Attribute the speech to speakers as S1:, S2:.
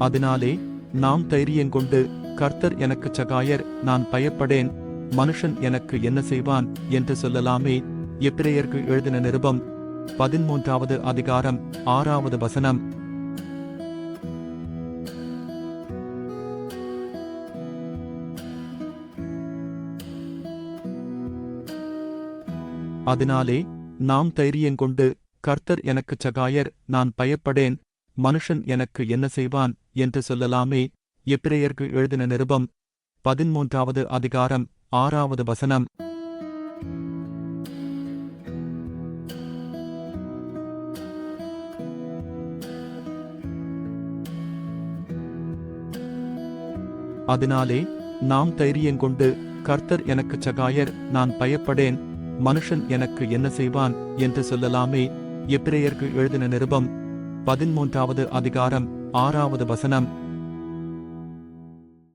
S1: அதனாலே நாம் தைரியங்கொண்டு கர்த்தர் எனக்கு சகாயர் நான் பயப்படேன் மனுஷன் எனக்கு என்ன செய்வான் என்று சொல்லலாமே. எபிரேயருக்கு எழுதின நிருபம் பதிமூன்றாவது அதிகாரம் ஆறாவது வசனம். அதனாலே நாம் தைரியங்கொண்டு கர்த்தர் எனக்கு சகாயர் நான் பயப்படேன் மனுஷன் எனக்கு என்ன செய்வான் என்று சொல்லலாமே. எபிரேயருக்கு எழுதின நிருபம் பதிமூன்றாவது அதிகாரம் ஆறாவது வசனம். அதனாலே நாம் தைரியங்கொண்டு கர்த்தர் எனக்கு சகாயர் நான் பயப்படேன். மனுஷன் எனக்கு என்ன செய்வான் என்று சொல்லலாமே. எபிரேயருக்கு எழுதின நிருபம் பதிமூன்றாவது அதிகாரம் ஆறாவது வசனம்.